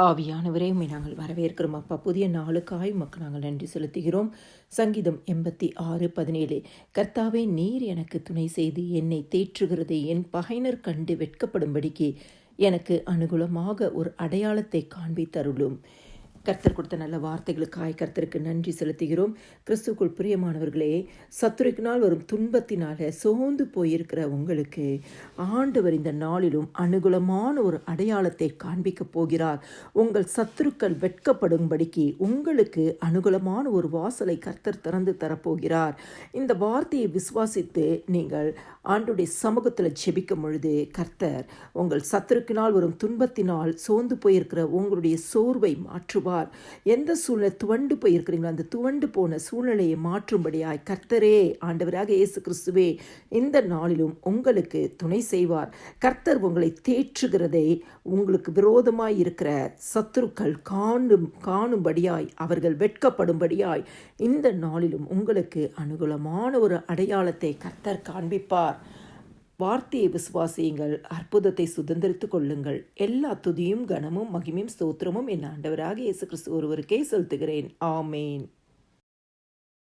ஆவியானவரே உண்மை நாங்கள் வரவேற்கிறோம். அப்பா புதிய நாளுக்காய் உமக்கு நாங்கள் நன்றி செலுத்துகிறோம். சங்கீதம் எண்பத்தி ஆறு பதினேழு. கர்த்தாவே நீர் எனக்கு துணை செய்து என்னை தேற்றுகிறதை. என் பகைனர் கண்டு வெட்கப்படும்படிக்கு எனக்கு அனுகூலமாக ஒரு அடையாளத்தை காண்பித்தருளும். கர்த்தர் கொடுத்த நல்ல வார்த்தைகளுக்காய் கர்த்தருக்கு நன்றி செலுத்துகிறோம். கிறிஸ்துக்குள் பிரியமானவர்களே சத்துருக்கினால் வரும் துன்பத்தினால சோர்ந்து போயிருக்கிற உங்களுக்கு ஆண்டவர் இந்த நாளிலும் அனுகூலமான ஒரு அடையாளத்தை காண்பிக்கப் போகிறார். உங்கள் சத்துருக்கள் வெட்கப்படும்படிக்கு உங்களுக்கு அனுகூலமான ஒரு வாசலை கர்த்தர் திறந்து தரப்போகிறார். இந்த வார்த்தையை விசுவாசித்து நீங்கள் ஆண்டுடைய சமூகத்தில் ஜெபிக்கும் பொழுது கர்த்தர் உங்கள் சத்துருக்கினால் வரும் துன்பத்தினால் சோர்ந்து போயிருக்கிற உங்களுடைய சோர்வை மாற்றுவார். எந்த சூழ்நிலை துவண்டு போயிருக்கிறீங்களோ அந்த துவண்டு போன சூழ்நிலையை மாற்றும்படியாய் கர்த்தரே ஆண்டவராக இயேசு கிறிஸ்துவே இந்த நாளிலும் உங்களுக்கு துணை செய்வார். கர்த்தர் உங்களை தேற்றுகிறதை உங்களுக்கு விரோதமாய் இருக்கிற சத்துருக்கள் காணும் காணும்படியாய் அவர்கள் வெட்கப்படும்படியாய் இந்த நாளிலும் உங்களுக்கு அனுகூலமான ஒரு அடையாளத்தை கர்த்தர் காண்பிப்பார். வார்த்தையை விசுவாசியுங்கள் அற்புதத்தை சுதந்திரித்து கொள்ளுங்கள். எல்லா துதியும் கனமும் மகிமையும் ஸ்தோத்திரமும் என் ஆண்டவராக இயேசு கிறிஸ்து ஒருவருக்கே செலுத்துகிறேன். ஆமேன்.